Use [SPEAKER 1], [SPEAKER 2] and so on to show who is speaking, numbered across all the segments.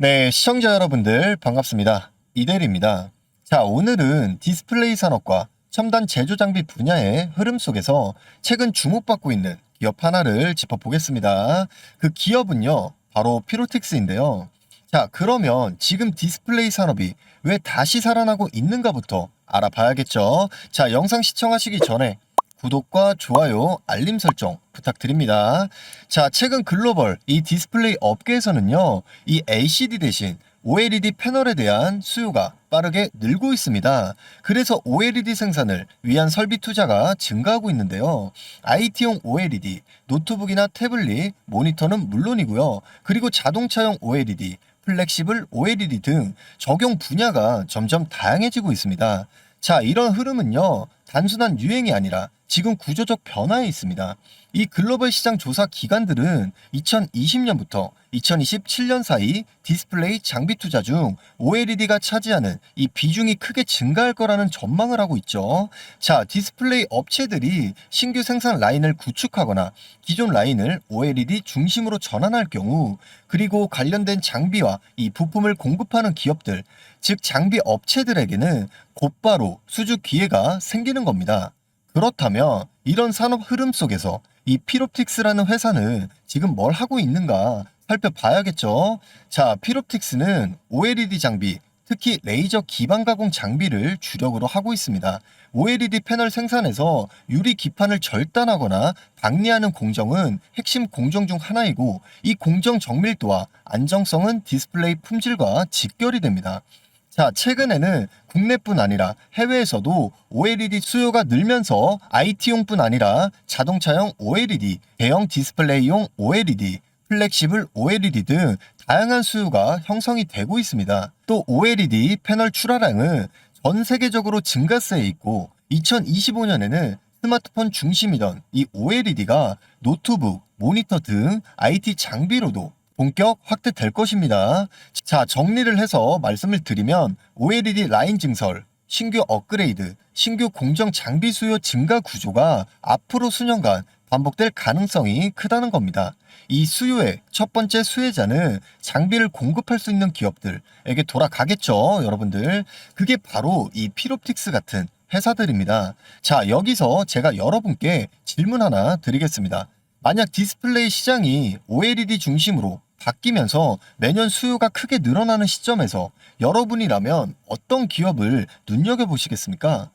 [SPEAKER 1] 네, 시청자 여러분들 반갑습니다. 이대리입니다. 자, 오늘은 디스플레이 산업과 첨단 제조 장비 분야의 흐름 속에서 최근 주목받고 있는 기업 하나를 짚어보겠습니다. 그 기업은요, 바로 피로텍스인데요. 자, 그러면 지금 디스플레이 산업이 왜 다시 살아나고 있는가부터 알아봐야겠죠. 자, 영상 시청하시기 전에 구독과 좋아요, 알림 설정 부탁드립니다. 자, 최근 글로벌 이 디스플레이 업계에서는요, 이 LCD 대신 OLED 패널에 대한 수요가 빠르게 늘고 있습니다. 그래서 OLED 생산을 위한 설비 투자가 증가하고 있는데요. IT용 OLED, 노트북이나 태블릿, 모니터는 물론이고요. 그리고 자동차용 OLED, 플렉시블 OLED 등 적용 분야가 점점 다양해지고 있습니다. 자, 이런 흐름은요, 단순한 유행이 아니라 지금 구조적 변화에 있습니다. 이 글로벌 시장 조사 기관들은 2020년부터 2027년 사이 디스플레이 장비 투자 중 OLED가 차지하는 이 비중이 크게 증가할 거라는 전망을 하고 있죠. 자, 디스플레이 업체들이 신규 생산 라인을 구축하거나 기존 라인을 OLED 중심으로 전환할 경우 그리고 관련된 장비와 이 부품을 공급하는 기업들, 즉 장비 업체들에게는 곧바로 수주 기회가 생기는 겁니다. 그렇다면 이런 산업 흐름 속에서 이 피롭틱스라는 회사는 지금 뭘 하고 있는가 살펴봐야겠죠. 자, 피롭틱스는 OLED 장비, 특히 레이저 기반 가공 장비를 주력으로 하고 있습니다. OLED 패널 생산에서 유리 기판을 절단하거나 박리하는 공정은 핵심 공정 중 하나이고 이 공정 정밀도와 안정성은 디스플레이 품질과 직결이 됩니다. 자, 최근에는 국내뿐 아니라 해외에서도 OLED 수요가 늘면서 IT용뿐 아니라 자동차용 OLED, 대형 디스플레이용 OLED, 플렉시블 OLED 등 다양한 수요가 형성이 되고 있습니다. 또 OLED 패널 출하량은 전 세계적으로 증가세에 있고 2025년에는 스마트폰 중심이던 이 OLED가 노트북, 모니터 등 IT 장비로도 본격 확대될 것입니다. 자, 정리를 해서 말씀을 드리면 OLED 라인 증설, 신규 업그레이드, 신규 공정 장비 수요 증가 구조가 앞으로 수년간 반복될 가능성이 크다는 겁니다. 이 수요의 첫 번째 수혜자는 장비를 공급할 수 있는 기업들에게 돌아가겠죠, 여러분들. 그게 바로 이 피롭틱스 같은 회사들입니다. 자, 여기서 제가 여러분께 질문 하나 드리겠습니다. 만약 디스플레이 시장이 OLED 중심으로 바뀌면서 매년 수요가 크게 늘어나는 시점에서 여러분이라면 어떤 기업을 눈여겨보시겠습니까?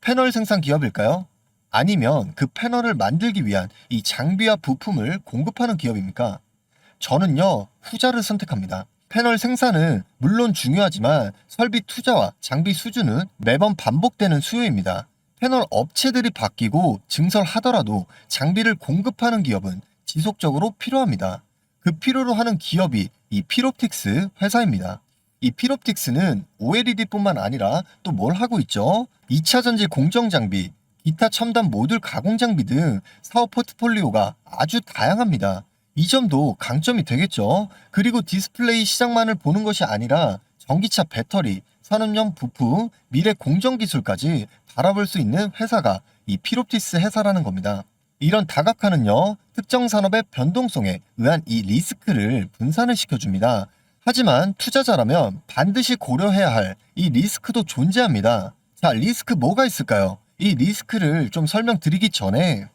[SPEAKER 1] 패널 생산 기업일까요? 아니면 그 패널을 만들기 위한 이 장비와 부품을 공급하는 기업입니까? 저는요, 후자를 선택합니다. 패널 생산은 물론 중요하지만 설비 투자와 장비 수준은 매번 반복되는 수요입니다. 패널 업체들이 바뀌고 증설하더라도 장비를 공급하는 기업은 지속적으로 필요합니다. 그 필요로 하는 기업이 이 피롭틱스 회사입니다. 이 피롭틱스는 OLED뿐만 아니라 또 뭘 하고 있죠? 2차 전지 공정 장비, 기타 첨단 모듈 가공 장비 등 사업 포트폴리오가 아주 다양합니다. 이 점도 강점이 되겠죠. 그리고 디스플레이 시장만을 보는 것이 아니라 전기차 배터리, 산업용 부품, 미래 공정 기술까지 바라볼 수 있는 회사가 이 피롭티스 회사라는 겁니다. 이런 다각화는요, 특정 산업의 변동성에 의한 이 리스크를 분산을 시켜줍니다. 하지만 투자자라면 반드시 고려해야 할 이 리스크도 존재합니다. 자, 리스크 뭐가 있을까요? 이 리스크를 좀 설명드리기 전에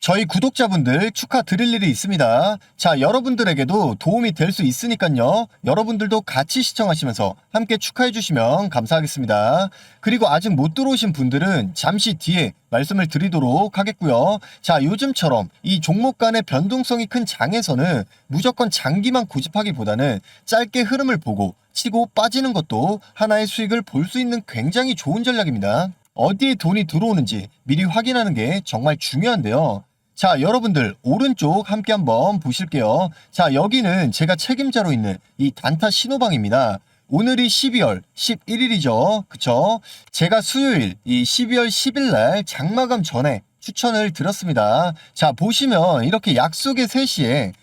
[SPEAKER 1] 저희 구독자분들 축하드릴 일이 있습니다. 자, 여러분들에게도 도움이 될 수 있으니까요. 여러분들도 같이 시청하시면서 함께 축하해 주시면 감사하겠습니다. 그리고 아직 못 들어오신 분들은 잠시 뒤에 말씀을 드리도록 하겠고요. 자, 요즘처럼 이 종목 간의 변동성이 큰 장에서는 무조건 장기만 고집하기보다는 짧게 흐름을 보고 치고 빠지는 것도 하나의 수익을 볼 수 있는 굉장히 좋은 전략입니다. 어디에 돈이 들어오는지 미리 확인하는 게 정말 중요한데요. 자, 여러분들 오른쪽 함께 한번 보실게요. 자, 여기는 제가 책임자로 있는 이 단타 신호방입니다. 오늘이 12월 11일이죠. 그쵸? 제가 수요일 이 12월 10일 날 장마감 전에 추천을 드렸습니다. 자, 보시면 이렇게 약속의 3시에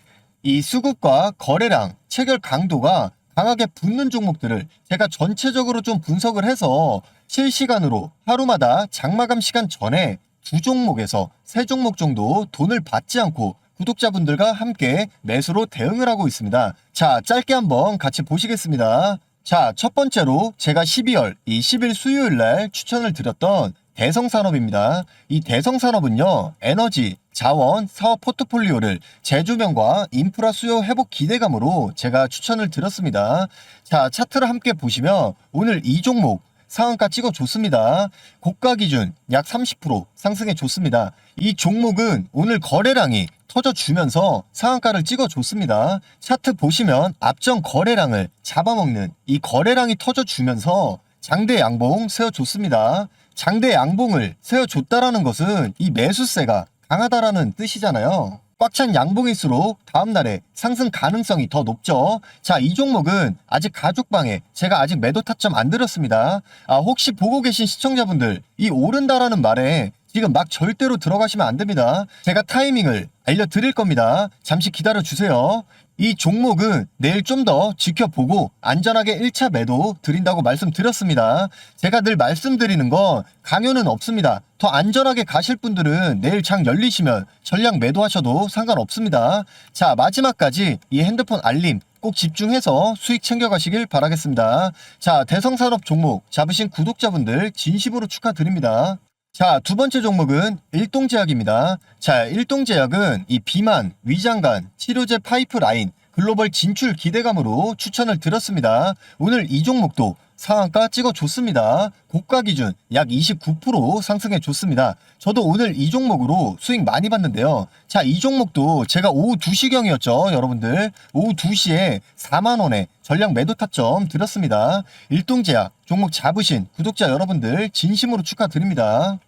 [SPEAKER 1] 이 수급과 거래량, 체결 강도가 강하게 붙는 종목들을 제가 전체적으로 좀 분석을 해서 실시간으로 하루마다 장마감 시간 전에 두 종목에서 세 종목 정도 돈을 받지 않고 구독자분들과 함께 매수로 대응을 하고 있습니다. 자, 짧게 한번 같이 보시겠습니다. 자, 첫 번째로 제가 12월 이 10일 수요일 날 추천을 드렸던 대성산업입니다. 이 대성산업은요, 에너지, 자원, 사업 포트폴리오를 재조명과 인프라 수요 회복 기대감으로 제가 추천을 드렸습니다. 자, 차트를 함께 보시면 오늘 이 종목 상한가 찍어줬습니다. 고가 기준 약 30% 상승해 줬습니다. 이 종목은 오늘 거래량이 터져주면서 상한가를 찍어줬습니다. 차트 보시면 앞전 거래량을 잡아먹는 이 거래량이 터져주면서 장대 양봉 세워줬습니다. 장대 양봉을 세워줬다라는 것은 이 매수세가 강하다라는 뜻이잖아요. 꽉 찬 양봉일수록 다음날에 상승 가능성이 더 높죠. 자, 이 종목은 아직 가죽방에 제가 아직 매도 타점 안 드렸습니다. 아, 혹시 보고 계신 시청자분들, 이 오른다라는 말에 지금 막 절대로 들어가시면 안 됩니다. 제가 타이밍을 알려드릴 겁니다. 잠시 기다려 주세요. 이 종목은 내일 좀 더 지켜보고 안전하게 1차 매도 드린다고 말씀드렸습니다. 제가 늘 말씀드리는 건 강요는 없습니다. 더 안전하게 가실 분들은 내일 장 열리시면 전량 매도하셔도 상관없습니다. 자, 마지막까지 이 핸드폰 알림 꼭 집중해서 수익 챙겨가시길 바라겠습니다. 자, 대성산업 종목 잡으신 구독자분들 진심으로 축하드립니다. 자, 두 번째 종목은 일동제약입니다. 자, 일동제약은 이 비만, 위장관, 치료제 파이프라인, 글로벌 진출 기대감으로 추천을 드렸습니다. 오늘 이 종목도 상한가 찍어줬습니다. 고가 기준 약 29% 상승해 줬습니다. 저도 오늘 이 종목으로 수익 많이 봤는데요. 자, 이 종목도 제가 오후 2시경이었죠, 여러분들. 오후 2시에 4만원에 전량 매도 타점 드렸습니다. 일동제약 종목 잡으신 구독자 여러분들 진심으로 축하드립니다.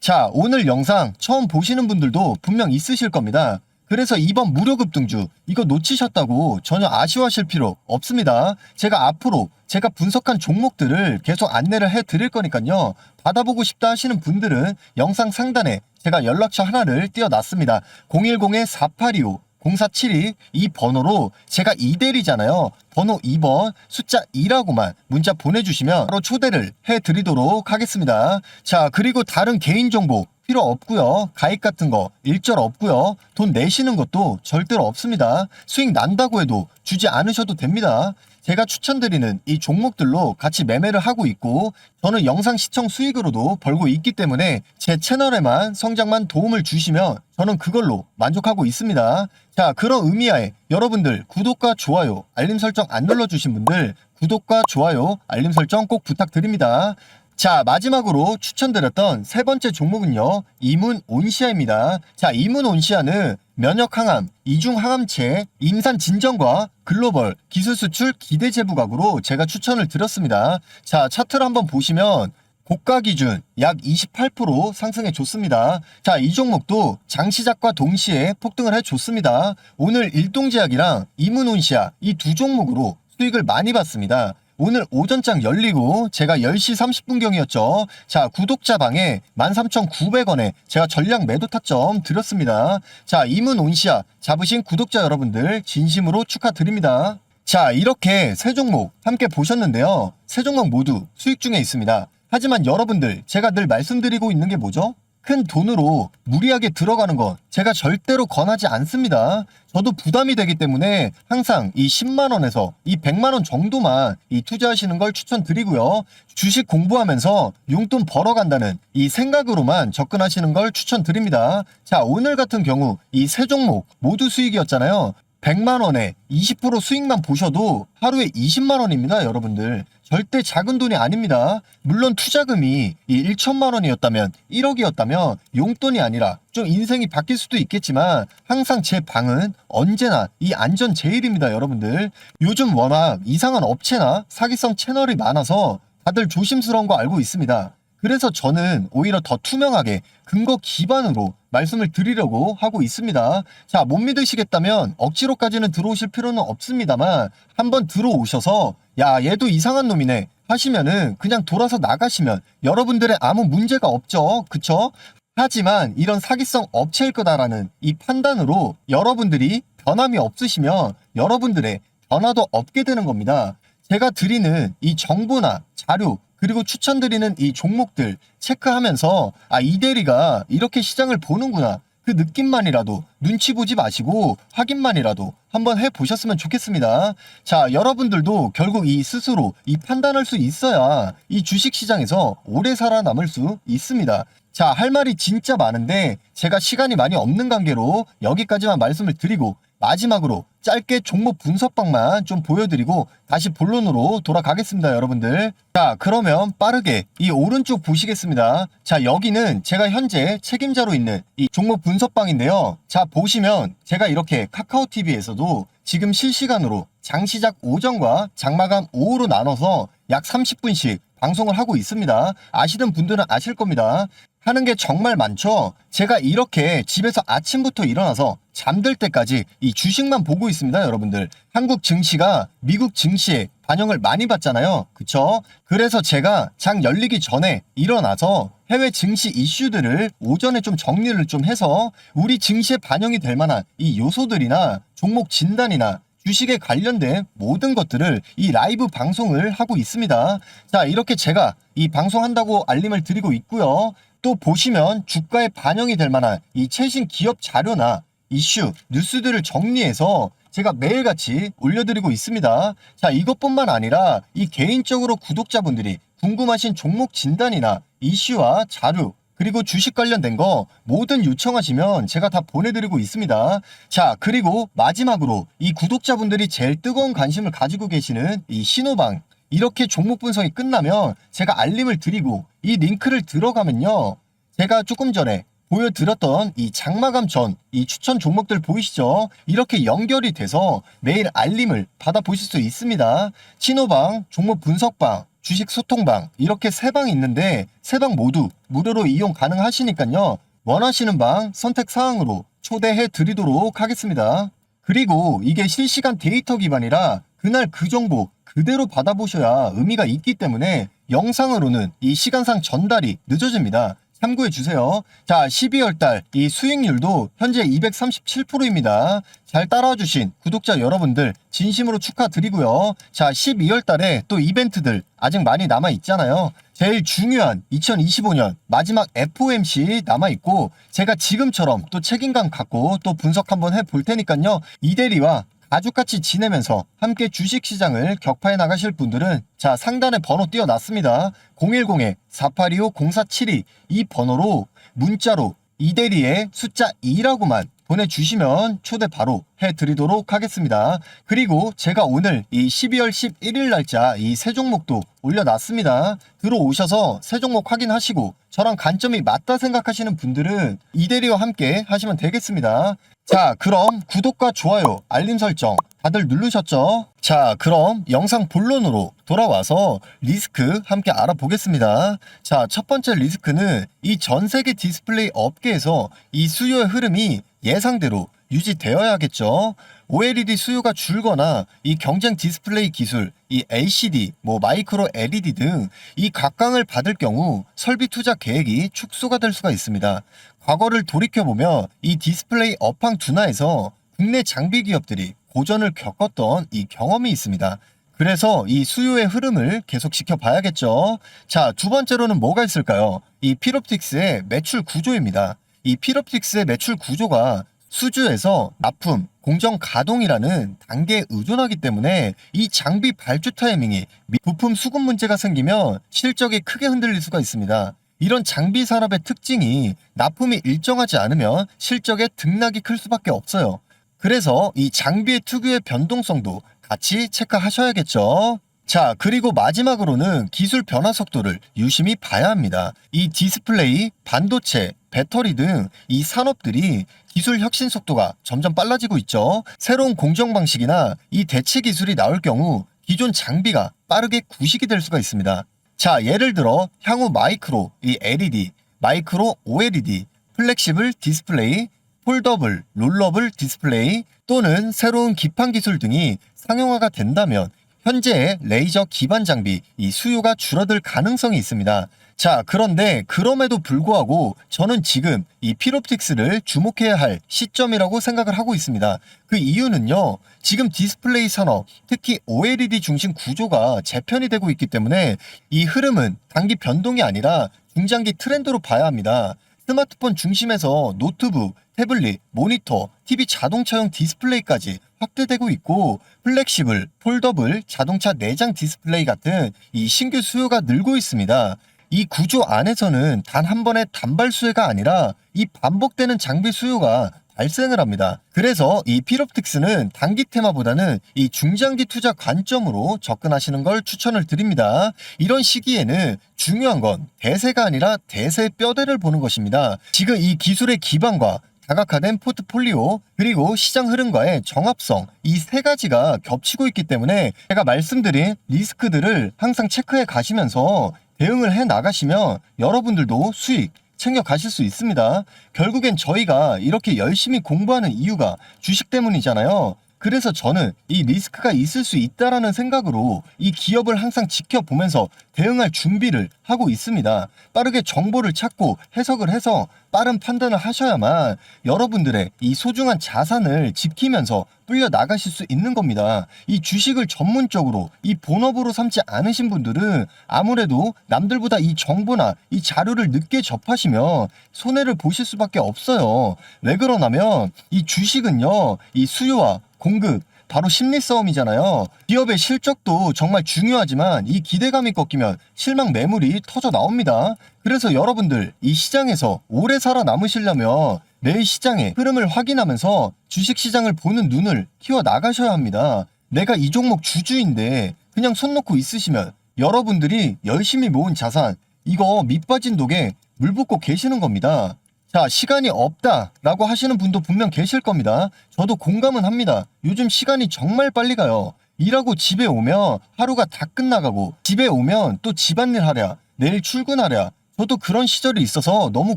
[SPEAKER 1] 자, 오늘 영상 처음 보시는 분들도 분명 있으실 겁니다. 그래서 이번 무료 급 등주 이거 놓치셨다고 전혀 아쉬워하실 필요 없습니다. 제가 앞으로 제가 분석한 종목들을 계속 안내를 해 드릴 거니까요. 받아보고 싶다 하시는 분들은 영상 상단에 제가 연락처 하나를 띄워놨습니다. 010-4825 0472 이 번호로 제가 이대리잖아요. 번호 2번 숫자 2라고만 문자 보내주시면 바로 초대를 해드리도록 하겠습니다. 자 그리고 다른 개인정보 필요 없고요. 가입 같은 거 일절 없고요. 돈 내시는 것도 절대로 없습니다. 수익 난다고 해도 주지 않으셔도 됩니다. 제가 추천드리는 이 종목들로 같이 매매를 하고 있고 저는 영상 시청 수익으로도 벌고 있기 때문에 제 채널에만 성장만 도움을 주시면 저는 그걸로 만족하고 있습니다. 자, 그런 의미하에 여러분들 구독과 좋아요, 알림 설정 안 눌러주신 분들 구독과 좋아요, 알림 설정 꼭 부탁드립니다. 자, 마지막으로 추천드렸던 세 번째 종목은요, 이문 온시아입니다. 자, 이문 온시아는 면역 항암, 이중 항암체, 임산 진정과 글로벌 기술 수출 기대 제부 각으로 제가 추천을 드렸습니다. 자, 차트를 한번 보시면 고가 기준 약 28% 상승해 줬습니다. 자, 이 종목도 장 시작과 동시에 폭등을 해 줬습니다. 오늘 일동제약이랑 이문온시아 이 두 종목으로 수익을 많이 봤습니다. 오늘 오전장 열리고 제가 10시 30분경이었죠. 자, 구독자 방에 13,900원에 제가 전량 매도 타점 드렸습니다. 자, 이문 온시아 잡으신 구독자 여러분들 진심으로 축하드립니다. 자, 이렇게 세 종목 함께 보셨는데요. 세 종목 모두 수익 중에 있습니다. 하지만 여러분들, 제가 늘 말씀드리고 있는 게 뭐죠? 큰 돈으로 무리하게 들어가는 건 제가 절대로 권하지 않습니다. 저도 부담이 되기 때문에 항상 이 10만 원에서 이 100만 원 정도만 이 투자하시는 걸 추천드리고요. 주식 공부하면서 용돈 벌어간다는 이 생각으로만 접근하시는 걸 추천드립니다. 자, 오늘 같은 경우 이 세 종목 모두 수익이었잖아요. 100만 원에 20% 수익만 보셔도 하루에 20만 원입니다, 여러분들. 절대 작은 돈이 아닙니다. 물론 투자금이 이 1천만 원이었다면 1억이었다면 용돈이 아니라 좀 인생이 바뀔 수도 있겠지만 항상 제 방은 언제나 이 안전 제일입니다, 여러분들. 요즘 워낙 이상한 업체나 사기성 채널이 많아서 다들 조심스러운 거 알고 있습니다. 그래서 저는 오히려 더 투명하게 근거 기반으로 말씀을 드리려고 하고 있습니다. 자, 못 믿으시겠다면 억지로까지는 들어오실 필요는 없습니다만 한번 들어오셔서 야, 얘도 이상한 놈이네 하시면은 그냥 돌아서 나가시면 여러분들의 아무 문제가 없죠. 그쵸? 하지만 이런 사기성 업체일 거다라는 이 판단으로 여러분들이 변함이 없으시면 여러분들의 변화도 없게 되는 겁니다. 제가 드리는 이 정보나 자료 그리고 추천드리는 이 종목들 체크하면서 아 이 대리가 이렇게 시장을 보는구나 그 느낌만이라도 눈치 보지 마시고 확인만이라도 한번 해 보셨으면 좋겠습니다. 자, 여러분들도 결국 이 스스로 이 판단할 수 있어야 이 주식 시장에서 오래 살아남을 수 있습니다. 자, 할 말이 진짜 많은데 제가 시간이 많이 없는 관계로 여기까지만 말씀을 드리고 마지막으로 짧게 종목 분석방만 좀 보여드리고 다시 본론으로 돌아가겠습니다, 여러분들. 자, 그러면 빠르게 이 오른쪽 보시겠습니다. 자, 여기는 제가 현재 책임자로 있는 이 종목 분석방인데요. 자, 보시면 제가 이렇게 카카오 TV에서도 지금 실시간으로 장시작 오전과 장마감 오후로 나눠서 약 30분씩 방송을 하고 있습니다. 아시는 분들은 아실 겁니다. 하는 게 정말 많죠. 제가 이렇게 집에서 아침부터 일어나서 잠들 때까지 이 주식만 보고 있습니다, 여러분들. 한국 증시가 미국 증시에 반영을 많이 받잖아요. 그쵸? 그래서 제가 장 열리기 전에 일어나서 해외 증시 이슈들을 오전에 좀 정리를 좀 해서 우리 증시에 반영이 될 만한 이 요소들이나 종목 진단이나 주식에 관련된 모든 것들을 이 라이브 방송을 하고 있습니다. 자, 이렇게 제가 이 방송한다고 알림을 드리고 있고요. 또 보시면 주가에 반영이 될 만한 이 최신 기업 자료나 이슈, 뉴스들을 정리해서 제가 매일같이 올려드리고 있습니다. 자, 이것뿐만 아니라 이 개인적으로 구독자분들이 궁금하신 종목 진단이나 이슈와 자료, 그리고 주식 관련된 거 뭐든 요청하시면 제가 다 보내드리고 있습니다. 자, 그리고 마지막으로 이 구독자분들이 제일 뜨거운 관심을 가지고 계시는 이 신호방. 이렇게 종목 분석이 끝나면 제가 알림을 드리고 이 링크를 들어가면요. 제가 조금 전에 보여드렸던 이 장마감 전 이 추천 종목들 보이시죠? 이렇게 연결이 돼서 매일 알림을 받아 보실 수 있습니다. 신호방, 종목 분석방, 주식 소통방 이렇게 세 방이 있는데 세 방 모두 무료로 이용 가능하시니까요. 원하시는 방 선택 사항으로 초대해 드리도록 하겠습니다. 그리고 이게 실시간 데이터 기반이라 그날 그 정보 그대로 받아보셔야 의미가 있기 때문에 영상으로는 이 시간상 전달이 늦어집니다. 참고해 주세요. 자, 12월 달 이 수익률도 현재 237%입니다. 잘 따라와 주신 구독자 여러분들 진심으로 축하드리고요. 자, 12월 달에 또 이벤트들 아직 많이 남아 있잖아요. 제일 중요한 2025년 마지막 FOMC 남아 있고 제가 지금처럼 또 책임감 갖고 또 분석 한번 해 볼 테니까요. 이대리와 가족같이 지내면서 함께 주식시장을 격파해 나가실 분들은 자 상단에 번호 띄워놨습니다. 010-4825-0472 이 번호로 문자로 이대리의 숫자 2라고만 보내주시면 초대 바로 해드리도록 하겠습니다. 그리고 제가 오늘 이 12월 11일 날짜 이 세 종목도 올려놨습니다. 들어오셔서 세 종목 확인하시고 저랑 관점이 맞다 생각하시는 분들은 이대리와 함께 하시면 되겠습니다. 자, 그럼 구독과 좋아요, 알림 설정 다들 누르셨죠? 자, 그럼 영상 본론으로 돌아와서 리스크 함께 알아보겠습니다. 자, 첫 번째 리스크는 이 전 세계 디스플레이 업계에서 이 수요의 흐름이 예상대로 유지되어야겠죠. OLED 수요가 줄거나 이 경쟁 디스플레이 기술, 이 LCD, 뭐 마이크로 LED 등 이 각광을 받을 경우 설비 투자 계획이 축소가 될 수가 있습니다. 과거를 돌이켜보면 이 디스플레이 업황 둔화에서 국내 장비 기업들이 고전을 겪었던 이 경험이 있습니다. 그래서 이 수요의 흐름을 계속 지켜봐야겠죠. 자, 두 번째로는 뭐가 있을까요? 이 피롭틱스의 매출 구조입니다. 이 피롭틱스의 매출 구조가 수주에서 납품, 공정 가동이라는 단계에 의존하기 때문에 이 장비 발주 타이밍이 미- 부품 수급 문제가 생기면 실적이 크게 흔들릴 수가 있습니다. 이런 장비 산업의 특징이 납품이 일정하지 않으면 실적의 등락이 클 수밖에 없어요. 그래서 이 장비의 특유의 변동성도 같이 체크하셔야겠죠. 자, 그리고 마지막으로는 기술 변화 속도를 유심히 봐야 합니다. 이 디스플레이, 반도체, 배터리 등 이 산업들이 기술 혁신 속도가 점점 빨라지고 있죠. 새로운 공정 방식이나 이 대체 기술이 나올 경우 기존 장비가 빠르게 구식이 될 수가 있습니다. 자, 예를 들어 향후 마이크로, 이 LED, 마이크로 OLED, 플렉시블 디스플레이, 폴더블, 롤러블 디스플레이 또는 새로운 기판 기술 등이 상용화가 된다면 현재의 레이저 기반 장비 이 수요가 줄어들 가능성이 있습니다. 자, 그런데 그럼에도 불구하고 저는 지금 이 피롭틱스를 주목해야 할 시점이라고 생각을 하고 있습니다. 그 이유는요. 지금 디스플레이 산업, 특히 OLED 중심 구조가 재편이 되고 있기 때문에 이 흐름은 단기 변동이 아니라 중장기 트렌드로 봐야 합니다. 스마트폰 중심에서 노트북, 태블릿, 모니터, TV 자동차용 디스플레이까지 확대되고 있고 플렉시블, 폴더블, 자동차 내장 디스플레이 같은 이 신규 수요가 늘고 있습니다. 이 구조 안에서는 단 한 번의 단발 수혜가 아니라 이 반복되는 장비 수요가 발생을 합니다. 그래서 이 필옵틱스는 단기 테마보다는 이 중장기 투자 관점으로 접근하시는 걸 추천을 드립니다. 이런 시기에는 중요한 건 대세가 아니라 대세의 뼈대를 보는 것입니다. 지금 이 기술의 기반과 다각화된 포트폴리오 그리고 시장 흐름과의 정합성 이 세 가지가 겹치고 있기 때문에 제가 말씀드린 리스크들을 항상 체크해 가시면서 대응을 해 나가시면 여러분들도 수익 챙겨 가실 수 있습니다. 결국엔 저희가 이렇게 열심히 공부하는 이유가 주식 때문이잖아요. 그래서 저는 이 리스크가 있을 수 있다라는 생각으로 이 기업을 항상 지켜보면서 대응할 준비를 하고 있습니다. 빠르게 정보를 찾고 해석을 해서 빠른 판단을 하셔야만 여러분들의 이 소중한 자산을 지키면서 불려 나가실 수 있는 겁니다. 이 주식을 전문적으로 이 본업으로 삼지 않으신 분들은 아무래도 남들보다 이 정보나 이 자료를 늦게 접하시면 손해를 보실 수밖에 없어요. 왜 그러냐면 이 주식은요, 이 수요와 공급, 바로 심리 싸움이잖아요. 기업의 실적도 정말 중요하지만 이 기대감이 꺾이면 실망 매물이 터져 나옵니다. 그래서 여러분들 이 시장에서 오래 살아남으시려면 매일 시장의 흐름을 확인하면서 주식 시장을 보는 눈을 키워 나가셔야 합니다. 내가 이 종목 주주인데 그냥 손 놓고 있으시면 여러분들이 열심히 모은 자산 이거 밑빠진 독에 물 붓고 계시는 겁니다. 자, 시간이 없다라고 하시는 분도 분명 계실 겁니다. 저도 공감은 합니다. 요즘 시간이 정말 빨리 가요. 일하고 집에 오면 하루가 다 끝나가고 집에 오면 또 집안일 하랴, 내일 출근하랴. 저도 그런 시절이 있어서 너무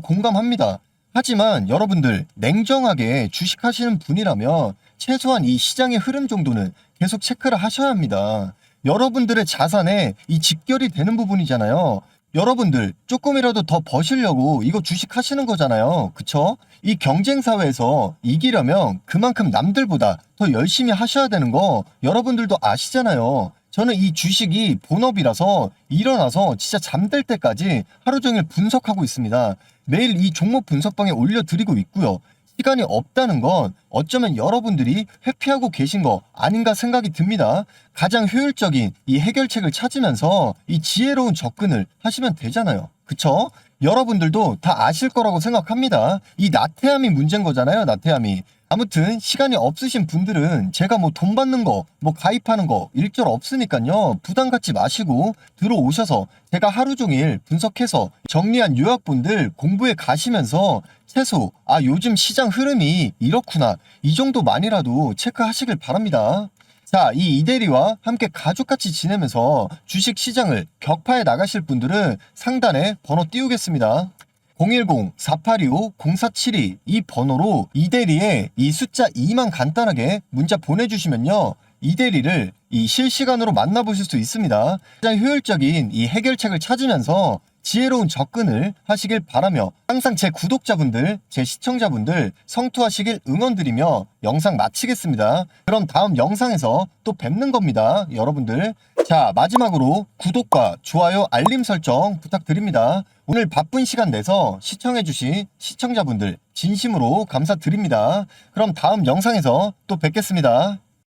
[SPEAKER 1] 공감합니다. 하지만 여러분들 냉정하게 주식하시는 분이라면 최소한 이 시장의 흐름 정도는 계속 체크를 하셔야 합니다. 여러분들의 자산에 이 직결이 되는 부분이잖아요. 여러분들 조금이라도 더 버시려고 이거 주식 하시는 거잖아요. 그쵸? 이 경쟁 사회에서 이기려면 그만큼 남들보다 더 열심히 하셔야 되는 거 여러분들도 아시잖아요. 저는 이 주식이 본업이라서 일어나서 진짜 잠들 때까지 하루 종일 분석하고 있습니다. 매일 이 종목 분석방에 올려드리고 있고요. 시간이 없다는 건 어쩌면 여러분들이 회피하고 계신 거 아닌가 생각이 듭니다. 가장 효율적인 이 해결책을 찾으면서 이 지혜로운 접근을 하시면 되잖아요. 그쵸? 여러분들도 다 아실 거라고 생각합니다. 이 나태함이 문제인 거잖아요, 나태함이. 아무튼 시간이 없으신 분들은 제가 뭐 돈 받는 거, 뭐 가입하는 거 일절 없으니까요. 부담 갖지 마시고 들어오셔서 제가 하루 종일 분석해서 정리한 요약분들 공부해 가시면서 최소 아 요즘 시장 흐름이 이렇구나 이 정도만이라도 체크하시길 바랍니다. 자, 이 이대리와 함께 가족같이 지내면서 주식 시장을 격파해 나가실 분들은 상단에 번호 띄우겠습니다. 010-4825-0472 이 번호로 이대리에 이 숫자 2만 간단하게 문자 보내주시면요. 이대리를 이 실시간으로 만나보실 수 있습니다. 가장 효율적인 이 해결책을 찾으면서 지혜로운 접근을 하시길 바라며 항상 제 구독자분들, 제 시청자분들 성투하시길 응원드리며 영상 마치겠습니다. 그럼 다음 영상에서 또 뵙는 겁니다. 여러분들. 자, 마지막으로 구독과 좋아요, 알림 설정 부탁드립니다. 오늘 바쁜 시간 내서 시청해주신 시청자분들 진심으로 감사드립니다. 그럼 다음 영상에서 또 뵙겠습니다.